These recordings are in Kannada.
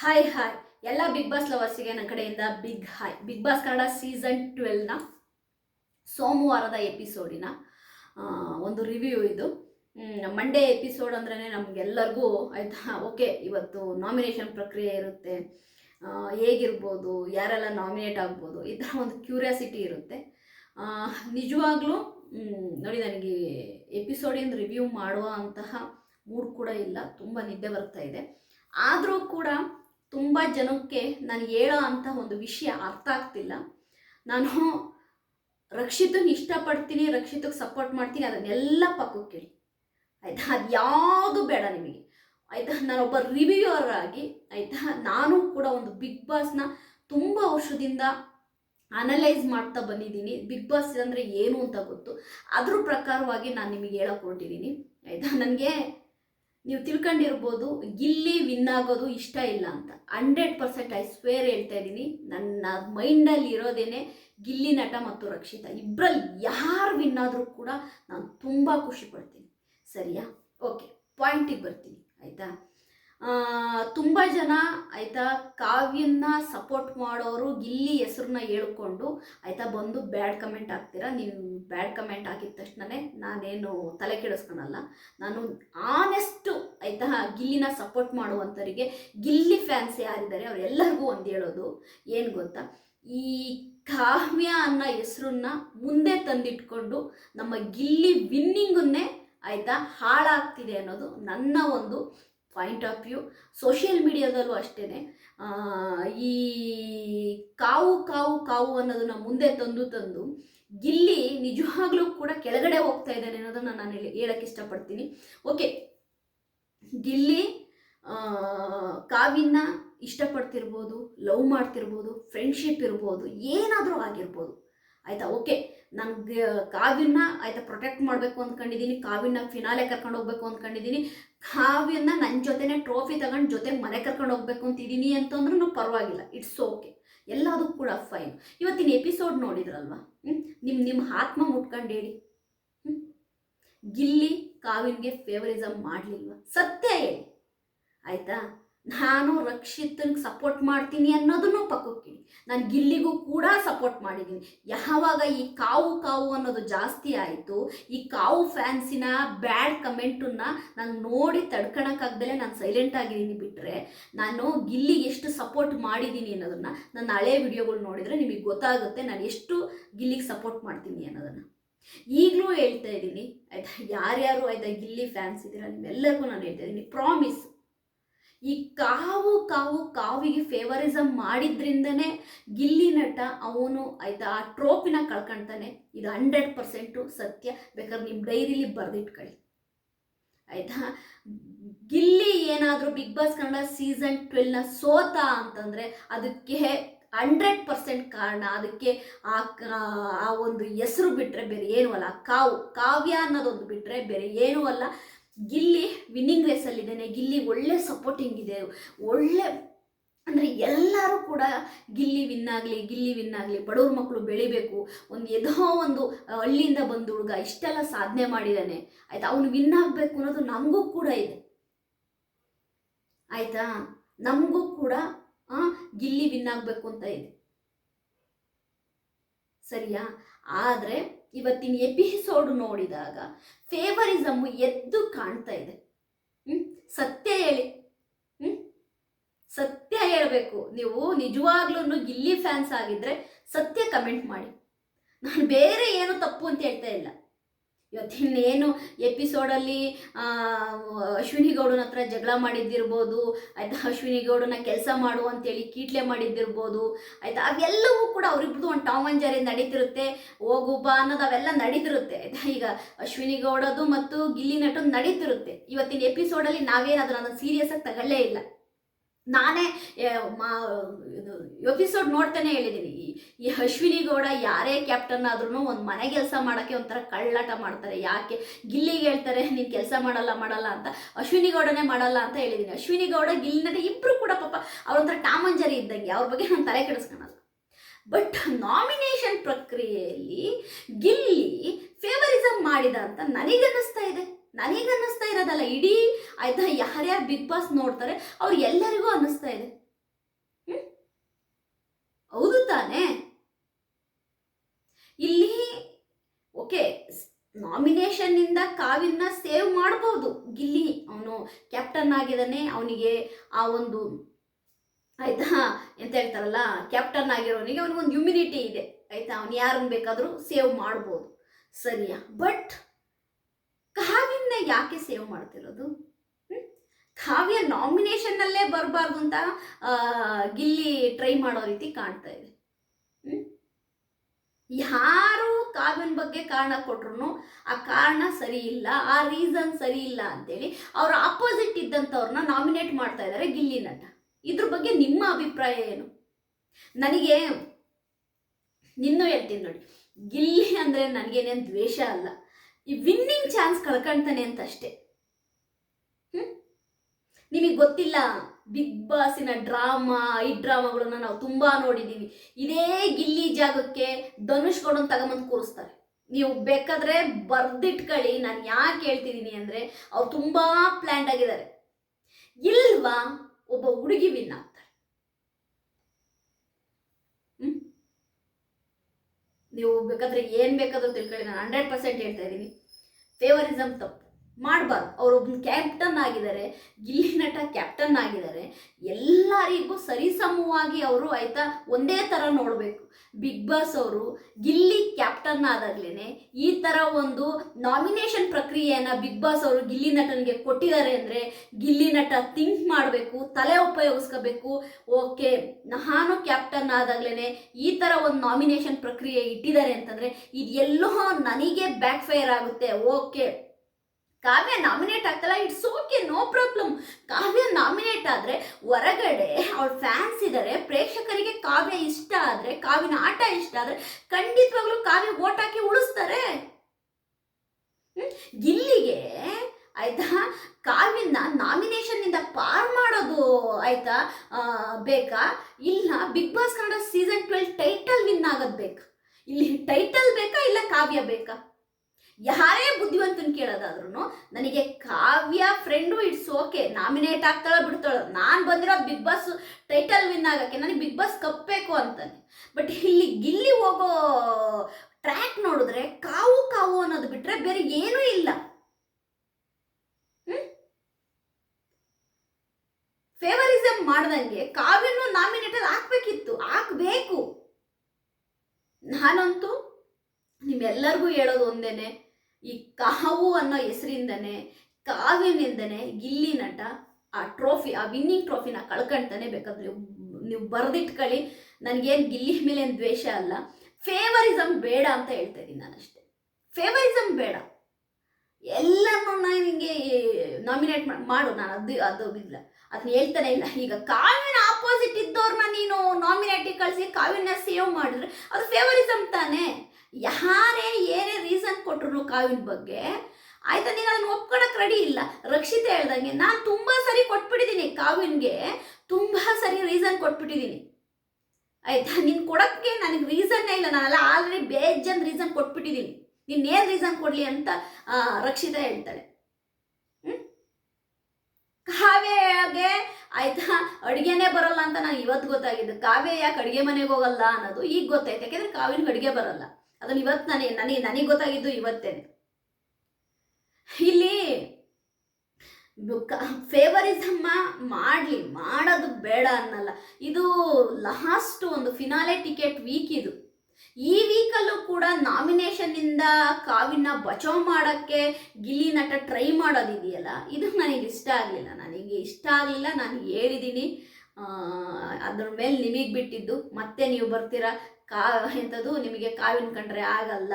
ಹಾಯ್ ಹಾಯ್ ಎಲ್ಲ ಬಿಗ್ ಬಾಸ್ ಲವರ್ಸಿಗೆ ನನ್ನ ಕಡೆಯಿಂದ big hi big boss Kannada season ಟ್ವೆಲ್ನ ಸೋಮವಾರದ ಎಪಿಸೋಡಿನ ಒಂದು ರಿವ್ಯೂ ಇದು. ಮಂಡೇ ಎಪಿಸೋಡ್ ಅಂದ್ರೆ ನಮಗೆಲ್ಲರಿಗೂ ಆಯಿತಾ? ಓಕೆ ಇವತ್ತು ನಾಮಿನೇಷನ್ ಪ್ರಕ್ರಿಯೆ ಇರುತ್ತೆ. ಹೇಗಿರ್ಬೋದು, ಯಾರೆಲ್ಲ ನಾಮಿನೇಟ್ ಆಗ್ಬೋದು, ಈ ಥರ ಒಂದು ಕ್ಯೂರಿಯಾಸಿಟಿ ಇರುತ್ತೆ. ನಿಜವಾಗ್ಲೂ ನೋಡಿ ನನಗೆ ಎಪಿಸೋಡಿಂದ ರಿವ್ಯೂ ಮಾಡುವಂತಹ ಮೂಡ್ ಕೂಡ ಇಲ್ಲ. ತುಂಬ ನಿದ್ದೆ ಬರ್ತಾ ಇದೆ. ಆದರೂ ಕೂಡ ತುಂಬ ಜನಕ್ಕೆ ನಾನು ಹೇಳೋ ಅಂತ ಒಂದು ವಿಷಯ ಅರ್ಥ ಆಗ್ತಿಲ್ಲ. ನಾನು ರಕ್ಷಿತನ ಇಷ್ಟಪಡ್ತೀನಿ ರಕ್ಷಿತಕ್ಕೆ ಸಪೋರ್ಟ್ ಮಾಡ್ತೀನಿ, ಅದನ್ನೆಲ್ಲ ಪಕ್ಕಕ್ಕೆ ಕೇಳಿ. ಆಯಿತಾ? ಅದು ಯಾವುದು ಬೇಡ ನಿಮಗೆ. ಆಯಿತಾ? ನಾನೊಬ್ಬ ರಿವ್ಯೂವರ್ ಆಗಿ, ಆಯಿತಾ? ನಾನು ಕೂಡ ಒಂದು ಬಿಗ್ ಬಾಸ್ನ ತುಂಬ ವರ್ಷದಿಂದ ಅನಲೈಸ್ ಮಾಡ್ತಾ ಬಂದಿದ್ದೀನಿ. ಬಿಗ್ ಬಾಸ್ ಅಂದರೆ ಏನು ಅಂತ ಗೊತ್ತು. ಅದ್ರ ಪ್ರಕಾರವಾಗಿ ನಾನು ನಿಮಗೆ ಹೇಳಕ್ಕೆ ಹೊರಟಿದ್ದೀನಿ ಆಯಿತಾ? ನನಗೆ ನೀವು ತಿಳ್ಕೊಂಡಿರ್ಬೋದು ಗಿಲ್ಲಿ ವಿನ್ ಆಗೋದು ಇಷ್ಟ ಇಲ್ಲ ಅಂತ. ಹಂಡ್ರೆಡ್ ಪರ್ಸೆಂಟ್ ಐ ಸ್ವೇರ್ ಹೇಳ್ತಾ ಇದ್ದೀನಿ, ನನ್ನ ಮೈಂಡಲ್ಲಿ ಇರೋದೇನೆ ಗಿಲ್ಲಿ ನಟ ಮತ್ತು ರಕ್ಷಿತ. ಇಬ್ಬರಲ್ಲಿ ಯಾರು ವಿನ್ ಆದರೂ ಕೂಡ ನಾನು ತುಂಬ ಖುಷಿ ಪಡ್ತೀನಿ. ಸರಿಯಾ? ಓಕೆ ಪಾಯಿಂಟಿಗೆ ಬರ್ತೀನಿ, ಆಯಿತಾ? ತುಂಬ ಜನ ಆಯಿತಾ ಕಾವ್ಯನ ಸಪೋರ್ಟ್ ಮಾಡೋರು ಗಿಲ್ಲಿ ಹೆಸ್ರನ್ನ ಹೇಳ್ಕೊಂಡು ಆಯಿತಾ ಬಂದು ಬ್ಯಾಡ್ ಕಮೆಂಟ್ ಹಾಕ್ತೀರಾ? ನೀವು ಬ್ಯಾಡ್ ಕಮೆಂಟ್ ಹಾಕಿದ ತಕ್ಷಣವೇ ನಾನೇನು ತಲೆ ಕೆಡಿಸ್ಕೊಳಲ್ಲ. ನಾನು ಆನೆಸ್ಟು ಆಯಿತಾ ಗಿಲ್ಲಿನ ಸಪೋರ್ಟ್ ಮಾಡುವಂಥವರಿಗೆ ಗಿಲ್ಲಿ ಫ್ಯಾನ್ಸ್ ಯಾರಿದ್ದಾರೆ ಅವರೆಲ್ಲರಿಗೂ ಒಂದು ಹೇಳೋದು, ಏನು ಗೊತ್ತಾ? ಈ ಕಾವ್ಯ ಅನ್ನೋ ಹೆಸರನ್ನ ಮುಂದೆ ತಂದಿಟ್ಕೊಂಡು ನಮ್ಮ ಗಿಲ್ಲಿ ವಿನ್ನಿಂಗನ್ನೇ ಆಯಿತಾ ಹಾಳಾಗ್ತಿದೆ ಅನ್ನೋದು ನನ್ನ ಒಂದು ಪಾಯಿಂಟ್ ಆಫ್ ವ್ಯೂ ಸೋಷಿಯಲ್ ಮೀಡಿಯಾದಲ್ಲೂ ಅಷ್ಟೇ ಈ ಕಾವು ಕಾವು ಕಾವು ಅನ್ನೋದನ್ನ ಮುಂದೆ ತಂದು ತಂದು ಗಿಲ್ಲಿ ನಿಜವಾಗ್ಲೂ ಕೂಡ ಕೆಳಗಡೆ ಹೋಗ್ತಾ ಇದ್ದಾನೆ ಅನ್ನೋದನ್ನ ನಾನು ಹೇಳಿ ಹೇಳಕ್ಕೆ ಇಷ್ಟಪಡ್ತೀನಿ. ಓಕೆ ಗಿಲ್ಲಿ ಕಾವಿನ ಇಷ್ಟಪಡ್ತಿರ್ಬೋದು, ಲವ್ ಮಾಡ್ತಿರ್ಬೋದು ಫ್ರೆಂಡ್ಶಿಪ್ ಇರ್ಬೋದು, ಏನಾದರೂ ಆಗಿರ್ಬೋದು. ಆಯಿತಾ? ಓಕೆ. ನನಗೆ ಕಾವ್ಯನ್ನ ಆಯಿತಾ ಪ್ರೊಟೆಕ್ಟ್ ಮಾಡಬೇಕು ಅಂದ್ಕೊಂಡಿದ್ದೀನಿ ಕಾವ್ಯನ ಫಿನಾಲೆ ಕರ್ಕೊಂಡು ಹೋಗ್ಬೇಕು ಅಂದ್ಕೊಂಡಿದ್ದೀನಿ ಕಾವ್ಯನ ನನ್ನ ಜೊತೆನೇ ಟ್ರೋಫಿ ತಗೊಂಡು ಜೊತೆಗೆ ಮನೆ ಕರ್ಕೊಂಡು ಹೋಗ್ಬೇಕು ಅಂತಿದ್ದೀನಿ ಅಂತಂದ್ರೂ ಪರವಾಗಿಲ್ಲ. ಇಟ್ಸ್ ಓಕೆ ಎಲ್ಲದೂ ಕೂಡ ಫೈನ್ ಇವತ್ತಿನ ಎಪಿಸೋಡ್ ನೋಡಿದ್ರಲ್ವಾ? ನಿಮ್ಮ ನಿಮ್ಮ ಆತ್ಮ ಮುಟ್ಕೊಂಡು ಹೇಳಿ? ಗಿಲ್ಲಿ ಕಾವಿನ್ಗೆ ಫೇವರಿಸಮ್ ಮಾಡಲಿಲ್ವ? ಸತ್ಯ ಹೇಳಿ. ಆಯಿತಾ? ನಾನು ರಕ್ಷಿತನಿಗೆ ಸಪೋರ್ಟ್ ಮಾಡ್ತೀನಿ ಅನ್ನೋದನ್ನು ಪಕ್ಕಕ್ಕಿಡಿ. ನಾನು ಗಿಲ್ಲಿಗೂ ಕೂಡ ಸಪೋರ್ಟ್ ಮಾಡಿದ್ದೀನಿ ಯಾವಾಗ ಈ ಕಾವು ಕಾವು ಅನ್ನೋದು ಜಾಸ್ತಿ ಆಯಿತು, ಈ ಕಾವು ಫ್ಯಾನ್ಸಿನ ಬ್ಯಾಡ್ ಕಮೆಂಟನ್ನ ನಾನು ನೋಡಿ ತಡ್ಕೊಳಕ್ಕಾಗ್ದಲೇ ನಾನು ಸೈಲೆಂಟ್ ಆಗಿದ್ದೀನಿ ಬಿಟ್ಟರೆ ನಾನು ಗಿಲ್ಲಿಗೆ ಎಷ್ಟು ಸಪೋರ್ಟ್ ಮಾಡಿದ್ದೀನಿ ಅನ್ನೋದನ್ನು ನನ್ನ ಹಳೆ ವಿಡಿಯೋಗಳು ನೋಡಿದರೆ ನಿಮಗೆ ಗೊತ್ತಾಗುತ್ತೆ ನಾನು ಎಷ್ಟು ಗಿಲ್ಲಿಗೆ ಸಪೋರ್ಟ್ ಮಾಡ್ತೀನಿ ಅನ್ನೋದನ್ನು. ಈಗಲೂ ಹೇಳ್ತಾ ಇದ್ದೀನಿ ಆಯಿತಾ ಯಾರ್ಯಾರು ಆಯ್ತಾ ಗಿಲ್ಲಿ ಫ್ಯಾನ್ಸ್ ಇದ್ದೀರಾ ನಿಮ್ಮೆಲ್ಲರಿಗೂ ನಾನು ಹೇಳ್ತಾ ಇದ್ದೀನಿ ಪ್ರಾಮಿಸ್ ಈ ಕಾವು ಕಾವು ಕಾವಿಗೆ ಫೇವರಿಸಮ್ ಮಾಡಿದ್ರಿಂದನೇ ಗಿಲ್ಲಿ ನಟ ಅವನು ಆಯ್ತಾ ಆ ಟ್ರೋಪಿನ ಕಳ್ಕೊಳ್ತಾನೆ ಇದು ಹಂಡ್ರೆಡ್ ಪರ್ಸೆಂಟು ಸತ್ಯ. ಬೇಕಾದ್ರೆ ನಿಮ್ಮ ಡೈರಿಲಿ ಬರೆದಿಟ್ಕೊಳ್ಳಿ. ಆಯಿತಾ? ಗಿಲ್ಲಿ ಏನಾದರೂ ಬಿಗ್ ಬಾಸ್ ಕನ್ನಡ ಸೀಸನ್ ಟ್ವೆಲ್ನ ಸೋತ ಅಂತಂದರೆ ಅದಕ್ಕೆ ಹಂಡ್ರೆಡ್ ಪರ್ಸೆಂಟ್ ಕಾರಣ. ಅದಕ್ಕೆ ಆ ಆ ಒಂದು ಹೆಸರು ಬಿಟ್ಟರೆ ಬೇರೆ ಏನೂ ಅಲ್ಲ. ಕಾವು, ಕಾವ್ಯ ಅನ್ನೋದೊಂದು ಬಿಟ್ಟರೆ ಬೇರೆ ಏನೂ ಅಲ್ಲ. ಗಿಲ್ಲಿ ವಿನ್ನಿಂಗ್ ರೇಸಲ್ಲಿದ್ದಾನೆ ಗಿಲ್ಲಿ ಒಳ್ಳೆ ಸಪೋರ್ಟಿಂಗ್ ಇದೆ. ಒಳ್ಳೆ ಅಂದರೆ ಎಲ್ಲರೂ ಕೂಡ ಗಿಲ್ಲಿ ವಿನ್ ಆಗಲಿ, ಗಿಲ್ಲಿ ವಿನ್ ಆಗಲಿ ಬಡವ್ರ ಮಕ್ಕಳು ಬೆಳಿಬೇಕು. ಒಂದು ಎದೋ ಒಂದು ಹಳ್ಳಿಯಿಂದ ಬಂದ ಹುಡುಗ ಇಷ್ಟೆಲ್ಲ ಸಾಧನೆ ಮಾಡಿದ್ದಾನೆ ಆಯ್ತಾ? ಅವನು ವಿನ್ ಆಗಬೇಕು ಅನ್ನೋದು ನಮಗೂ ಕೂಡ ಇದೆ. ಆಯ್ತಾ? ನಮಗೂ ಕೂಡ ಗಿಲ್ಲಿ ವಿನ್ ಆಗಬೇಕು ಅಂತ ಇದೆ. ಸರಿಯಾ? ಆದರೆ ಇವತ್ತಿನ ಎಪಿಸೋಡ್ ನೋಡಿದಾಗ ಫೇವರಿಸಮ್ ಎದ್ದು ಕಾಣ್ತಾ ಇದೆ. ಹ್ಮ್? ಸತ್ಯ ಹೇಳಿ. ಹ್ಮ್? ಸತ್ಯ ಹೇಳಬೇಕು. ನೀವು ನಿಜವಾಗ್ಲೂ ಗಿಲ್ಲಿ ಫ್ಯಾನ್ಸ್ ಆಗಿದ್ರೆ ಸತ್ಯ ಕಮೆಂಟ್ ಮಾಡಿ. ನಾನು ಬೇರೆ ಏನು ತಪ್ಪು ಅಂತ ಹೇಳ್ತಾ ಇಲ್ಲ. ಇವತ್ತಿನ್ನೇನು ಎಪಿಸೋಡಲ್ಲಿ ಅಶ್ವಿನಿ ಗೌಡನ ಹತ್ರ ಜಗಳ ಮಾಡಿದ್ದಿರ್ಬೋದು, ಆಯ್ತಾ ಅಶ್ವಿನಿ ಗೌಡನ ಕೆಲಸ ಮಾಡು ಅಂತೇಳಿ ಕೀಟ್ಲೆ ಮಾಡಿದ್ದಿರ್ಬೋದು, ಆಯ್ತಾ, ಅವೆಲ್ಲವೂ ಕೂಡ ಅವರಿಬ್ರದ್ದು ಒಂದು ಟಾಮ್ ಅಂಡ್ ನಡೀತಿರುತ್ತೆ, ಹೋಗು ಬಾ ಅನ್ನೋದು ಅವೆಲ್ಲ ನಡೀತಿರುತ್ತೆ, ಆಯ್ತಾ, ಈಗ ಅಶ್ವಿನಿ ಗೌಡದು ಮತ್ತು ಗಿಲ್ಲಿ ನಟದು ನಡೀತಿರುತ್ತೆ. ಇವತ್ತಿನ ಎಪಿಸೋಡಲ್ಲಿ ನಾವೇನಾದರೂ ಅದನ್ನು ಸೀರಿಯಸ್ ಆಗಿ ತಗೊಳ್ಳೇ ಇಲ್ಲ. ನಾನೇ ಎಪಿಸೋಡ್ ನೋಡ್ತಾನೆ ಹೇಳಿದ್ದೀನಿ ಈ- ಅಶ್ವಿನಿ ಗೌಡ ಯಾರೇ ಕ್ಯಾಪ್ಟನ್ ಆದ್ರೂ ಒಂದು ಮನೆ ಕೆಲಸ ಮಾಡೋಕ್ಕೆ ಒಂಥರ ಕಳ್ಳಾಟ ಮಾಡ್ತಾರೆ. ಯಾಕೆ? ಗಿಲ್ಲಿಗೆ ಹೇಳ್ತಾರೆ, ನೀನು ಕೆಲಸ ಮಾಡಲ್ಲ ಮಾಡಲ್ಲ ಅಂತ. ಅಶ್ವಿನಿ ಗೌಡನೇ ಮಾಡಲ್ಲ ಅಂತ ಹೇಳಿದ್ದೀನಿ ಅಶ್ವಿನಿ ಗೌಡ ಗಿಲ್ಲಿನೇ ಇಬ್ಬರು ಕೂಡ ಪಾಪ ಅವ್ರೊಂಥರ ಟಾಮಂಜರಿ ಇದ್ದಂಗೆ. ಅವ್ರ ಬಗ್ಗೆ ನಾನು ತಲೆ ಕೆಡಿಸ್ಕೊಳಲ್ಲ. ಬಟ್ ನಾಮಿನೇಷನ್ ಪ್ರಕ್ರಿಯೆಯಲ್ಲಿ ಗಿಲ್ಲಿ ಫೇವರಿಸಮ್ ಮಾಡಿದ ಅಂತ ನನಗನ್ನಿಸ್ತಾ ಇದೆ. ನನಗನ್ನಿಸ್ತಾ ಇರೋದಲ್ಲ, ಇಡೀ ಆಯ್ತಾ ಯಾರ್ಯಾರು ಬಿಗ್ ಬಾಸ್ ನೋಡ್ತಾರೆ, ಅವ್ರು ಎಲ್ಲರಿಗೂ ಅನ್ನಿಸ್ತಾ ಇದೆ. ಹೌದು ತಾನೇ? ಇಲ್ಲಿ, ಓಕೆ ನಾಮಿನೇಷನ್ ಇಂದ ಕಾವಿನ ಸೇವ್ ಮಾಡ್ಬೋದು. ಗಿಲ್ಲಿ ಅವನು ಕ್ಯಾಪ್ಟನ್ ಆಗಿದ್ದಾನೆ, ಅವನಿಗೆ ಆ ಒಂದು ಆಯ್ತಾ, ಎಂತ ಹೇಳ್ತಾರಲ್ಲ ಕ್ಯಾಪ್ಟನ್ ಆಗಿರೋನಿಗೆ ಅವನಿಗೊಂದು ಹ್ಯುಮಿನಿಟಿ ಇದೆ. ಆಯ್ತಾ, ಅವನು ಯಾರನ್ನ ಬೇಕಾದರೂ ಸೇವ್ ಮಾಡ್ಬೋದು. ಸರಿಯಾ? ಬಟ್ ಯಾಕೆ ಸೇವ್ ಮಾಡ್ತಿರೋದು? ಕಾವ್ಯ ನಾಮಿನೇಷನ್ನಲ್ಲೇ ಬರಬಾರ್ದು ಅಂತ ಗಿಲ್ಲಿ ಟ್ರೈ ಮಾಡೋ ರೀತಿ ಕಾಣ್ತಾ ಇದೆ. ಯಾರು ಕಾವ್ಯನ ಬಗ್ಗೆ ಕಾರಣ ಕೊಟ್ರು ಆ ಕಾರಣ ಸರಿ ಇಲ್ಲ, ಆ ರೀಸನ್ ಸರಿ ಇಲ್ಲ ಅಂತೇಳಿ ಅವ್ರ ಆಪೋಸಿಟ್ ಇದ್ದಂಥವ್ರನ್ನ ನಾಮಿನೇಟ್ ಮಾಡ್ತಾ ಇದ್ದಾರೆ ಗಿಲ್ಲಿ ನಟ ಇದ್ರ ಬಗ್ಗೆ ನಿಮ್ಮ ಅಭಿಪ್ರಾಯ ಏನು? ನನಗೆ, ನಿನ್ನೂ ಹೇಳ್ತೀನಿ ನೋಡಿ, ಗಿಲ್ಲಿ ಅಂದರೆ ನನಗೇನೇನು ದ್ವೇಷ ಅಲ್ಲ. ಈ ವಿನ್ನಿಂಗ್ ಚಾನ್ಸ್ ಕಳ್ಕೊಳ್ತಾನೆ ಅಂತ ಅಷ್ಟೇ ನಿಮಗೆ ಗೊತ್ತಿಲ್ಲ, ಬಿಗ್ ಬಾಸಿನ ಡ್ರಾಮಾ ಐ ಡ್ರಾಮಾಗಳನ್ನ ನಾವು ತುಂಬಾ ನೋಡಿದ್ದೀವಿ ಇದೇ ಗಿಲ್ಲಿ ಜಾಗಕ್ಕೆ ಧನುಷ್ ಗೌಡನ್ ತಗೊಂಬಂದು ಕೂರಿಸ್ತಾರೆ. ನೀವು ಬೇಕಾದ್ರೆ ಬರ್ದಿಟ್ಕೊಳ್ಳಿ, ನಾನು ಯಾಕೆ ಹೇಳ್ತಿದ್ದೀನಿ ಅಂದರೆ ಅವ್ರು ತುಂಬಾ ಪ್ಲ್ಯಾಂಡ್ ಆಗಿದ್ದಾರೆ. ಇಲ್ವಾ? ಒಬ್ಬ ಹುಡುಗಿ ವಿನ್ ಆಗ್ತಾರೆ ಹ್ಮ್? ನೀವು ಬೇಕಾದ್ರೆ ಏನ್ ಬೇಕಾದ್ರೂ ತಿಳ್ಕೊಳ್ಳಿ. ನಾನು ಹಂಡ್ರೆಡ್ ಪರ್ಸೆಂಟ್ ಹೇಳ್ತಾ ಇದ್ದೀನಿ. ಫೇವರಿಸಮ್ ತಪ್ಪು. ಮಾಡಬಾರ್ದು. ಅವರು ಕ್ಯಾಪ್ಟನ್ ಆಗಿದ್ದಾರೆ, ಗಿಲ್ಲಿ ನಟ ಕ್ಯಾಪ್ಟನ್ ಆಗಿದ್ದಾರೆ, ಎಲ್ಲರಿಗೂ ಸರಿಸಮವಾಗಿ ಅವರು ಆಯಿತಾ ಒಂದೇ ಥರ ನೋಡಬೇಕು. ಬಿಗ್ ಬಾಸ್ ಅವರು, ಗಿಲ್ಲಿ ಕ್ಯಾಪ್ಟನ್ ಆದಾಗ್ಲೇ ಈ ಥರ ಒಂದು ನಾಮಿನೇಷನ್ ಪ್ರಕ್ರಿಯೆಯನ್ನು ಬಿಗ್ ಬಾಸ್ ಅವರು ಗಿಲ್ಲಿ ನಟನಿಗೆ ಕೊಟ್ಟಿದ್ದಾರೆ ಅಂದರೆ ಗಿಲ್ಲಿ ನಟ ಥಿಂಕ್ ಮಾಡಬೇಕು, ತಲೆ ಉಪಯೋಗಿಸ್ಕೋಬೇಕು. ಓಕೆ ನಾನು ಕ್ಯಾಪ್ಟನ್ ಆದಾಗ್ಲೇ ಈ ಥರ ಒಂದು ನಾಮಿನೇಷನ್ ಪ್ರಕ್ರಿಯೆ ಇಟ್ಟಿದ್ದಾರೆ ಅಂತಂದರೆ ಇದು ನನಗೆ ಬ್ಯಾಕ್ ಫೈರ್ ಆಗುತ್ತೆ. Okay Kavya nominate ಆಗ್ತಲ್ಲ it's okay no problem Kavya nominate ಆದರೆ ಹೊರಗಡೆ ಅವ್ರ ಫ್ಯಾನ್ಸ್ ಇದ್ದಾರೆ ಪ್ರೇಕ್ಷಕರಿಗೆ ಕಾವ್ಯ ಇಷ್ಟ ಆದರೆ ಕಾವ್ಯನ ಆಟ ಇಷ್ಟ ಆದರೆ ಖಂಡಿತವಾಗ್ಲೂ ಕಾವ್ಯ ಓಟ್ ಹಾಕಿ ಉಳಿಸ್ತಾರೆ. ಇಲ್ಲಿಗೆ ಆಯ್ತಾ, ಕಾವ್ಯನ ನಾಮಿನೇಷನ್ನಿಂದ ಪಾರ್ ಮಾಡೋದು ಆಯ್ತಾ ಬೇಕಾ? ಇಲ್ಲ big boss Kannada season twelve title win ಆಗೋದು ಬೇಕಾ? ಇಲ್ಲಿ ಟೈಟಲ್ ಬೇಕಾ ಇಲ್ಲ ಕಾವ್ಯ ಬೇಕಾ? ಯಾರೇ ಬುದ್ಧಿವಂತನ ಕೇಳೋದಾದ್ರೂ ನನಗೆ Kavya friend it's okay nominate ಆಗ್ತಾಳ ಬಿಡ್ತಾಳ. ನಾನು ಬಂದಿರೋ ಬಿಗ್ ಬಾಸ್ ಟೈಟಲ್ ವಿನ್ ಆಗೋಕ್ಕೆ ನನಗೆ ಬಿಗ್ ಬಾಸ್ ಕಪ್ಪಬೇಕು ಅಂತಾನೆ. ಬಟ್ ಇಲ್ಲಿ ಗಿಲ್ಲಿ ಹೋಗೋ ಟ್ರ್ಯಾಕ್ ನೋಡಿದ್ರೆ ಕಾವು ಕಾವು ಅನ್ನೋದು ಬಿಟ್ರೆ ಬೇರೆ ಏನೂ ಇಲ್ಲ. ಫೇವರಿಸಮ್ ಮಾಡ್ದಂಗೆ ಕಾವ್ಯನೂ ನಾಮಿನೇಟಲ್ಲಿ ಹಾಕ್ಬೇಕಿತ್ತು ಹಾಕ್ಬೇಕು ನಾನಂತೂ ನಿಮ್ಮೆಲ್ಲರಿಗೂ ಹೇಳೋದು ಒಂದೇನೆ, ಈ ಕಾವು ಅನ್ನೋ ಹೆಸರಿಂದನೇ ಕಾವ್ಯನಿಂದನೇ ಗಿಲ್ಲಿ ನಟ ಆ ಟ್ರೋಫಿ, ಆ ವಿನ್ನಿಂಗ್ ಟ್ರೋಫಿನ ಕಳ್ಕೊಂತಾನೆ ಬೇಕಾದ್ರೆ ನೀವು ಬರೆದಿಟ್ಕೊಳ್ಳಿ. ನನಗೇನು ಗಿಲ್ಲಿ ಮೇಲೆ ಏನು ದ್ವೇಷ ಅಲ್ಲ. ಫೇವರಿಸಮ್ ಬೇಡ ಅಂತ ಹೇಳ್ತಾ ಇದ್ದೀನಿ ಅಷ್ಟೇ. ಫೇವರಿಸಮ್ ಬೇಡ. ಎಲ್ಲನೂ ನಾನು ನಿಮಗೆ ನಾಮಿನೇಟ್ ಮಾಡು, ನಾನು ಅದು ಅದು ಇಲ್ಲ. ಅದನ್ನ ಹೇಳ್ತಾನೆ ಇಲ್ಲ. ಈಗ ಕಾವ್ಯನ ಆಪೋಸಿಟ್ ಇದ್ದವ್ರನ್ನ ನೀನು ನಾಮಿನೇಟಿಗೆ ಕಳಿಸಿ ಕಾವ್ಯನ ಸೇವ್ ಮಾಡಿದ್ರೆ ಅದು ಫೇವರಿಸಮ್ ತಾನೇ. ಯಾರೇ ಏನೇ ರೀಸನ್ ಕೊಟ್ರು ಕಾವಿನ ಬಗ್ಗೆ ಆಯ್ತಾ, ನೀನು ಅದನ್ನ ಒಪ್ಕೊಳಕ್ ರೆಡಿ ಇಲ್ಲ. ರಕ್ಷಿತ ಹೇಳ್ದಂಗೆ, ನಾನು ತುಂಬಾ ಸರಿ ಕೊಟ್ಬಿಟ್ಟಿದ್ದೀನಿ ಕಾವಿನ್ಗೆ, ತುಂಬಾ ಸರಿ ರೀಸನ್ ಕೊಟ್ಬಿಟ್ಟಿದ್ದೀನಿ ಆಯ್ತಾ, ನೀನು ಕೊಡಕ್ಕೆ ನನಗೆ ರೀಸನ್ನೇ ಇಲ್ಲ. ನಾನೆಲ್ಲ ಆಲ್ರೆಡಿ ಬೇಜನ್ ರೀಸನ್ ಕೊಟ್ಬಿಟ್ಟಿದ್ದೀನಿ ನೀನು ಏನು ರೀಸನ್ ಕೊಡ್ಲಿ ಅಂತ ರಕ್ಷಿತ ಹೇಳ್ತಾಳೆ? ಕಾವ್ಯಗೆ, ಆಯ್ತಾ, ಅಡುಗೆನೇ ಬರಲ್ಲ ಅಂತ ನಾನು ಇವತ್ತು ಗೊತ್ತಾಗಿದ್ದು. ಕಾವ್ಯ ಯಾಕೆ ಅಡುಗೆ ಮನೆಗೆ ಹೋಗಲ್ಲ ಅನ್ನೋದು ಈಗ ಗೊತ್ತಾಯ್ತು. ಯಾಕೆಂದ್ರೆ ಕಾವ್ಯನಿಗೆ ಅಡುಗೆ ಬರಲ್ಲ. ಅದನ್ನ ಇವತ್ತು ನನಗೆ ನನಗೆ ನನಗೆ ಗೊತ್ತಾಗಿದ್ದು ಇವತ್ತೇನೆ ಇಲ್ಲಿ ಫೇವರಿಸಮ್ಮ ಮಾಡಲಿ, ಮಾಡೋದು ಬೇಡ ಅನ್ನಲ್ಲ. ಇದು ಲಾಸ್ಟ್ ಒಂದು ಫಿನಾಲೆ ಟಿಕೆಟ್ ವೀಕ್ ಇದು. ಈ ವೀಕಲ್ಲೂ ಕೂಡ ನಾಮಿನೇಷನ್ನಿಂದ ಕಾವಿನ ಬಚಾವ್ ಮಾಡೋಕ್ಕೆ ಗಿಲ್ಲಿ ನಟ ಟ್ರೈ ಮಾಡೋದಿದೆಯಲ್ಲ? ಇದು ನನಗೆ ಇಷ್ಟ ಆಗಲಿಲ್ಲ. ನನಗೆ ಇಷ್ಟ ಆಗಲಿಲ್ಲ, ನಾನು ಹೇಳಿದ್ದೀನಿ ಅದ್ರ ಮೇಲೆ ನಿಮಗೆ ಬಿಟ್ಟಿದ್ದು. ಮತ್ತೆ ನೀವು ಬರ್ತೀರಾ? ಕಾ ಎಂಥದ್ದು ನಿಮಗೆ ಕಾವಿನ ಕಂಡ್ರೆ ಆಗಲ್ಲ.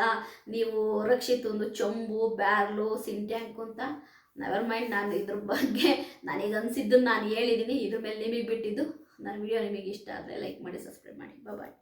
ನೀವು ರಕ್ಷಿತ ಒಂದು ಚೊಂಬು, ಬ್ಯಾರ್ಲು, ಸಿಂಟ್ಯಾಂಕು ಅಂತ ನೆವರ್ ಮೈಂಡ್ ನಾನು ಇದ್ರ ಬಗ್ಗೆ ನನಗೆ ಅನ್ಸಿದ್ದು ನಾನು ಹೇಳಿದ್ದೀನಿ ಇದ್ರ ಮೇಲೆ ನಿಮಗೆ ಬಿಟ್ಟಿದ್ದು. ನನ್ನ ವಿಡಿಯೋ ನಿಮಗೆ ಇಷ್ಟ ಆದರೆ ಲೈಕ್ ಮಾಡಿ ಸಬ್ಸ್ಕ್ರೈಬ್ ಮಾಡಿ. ಬಾಯ್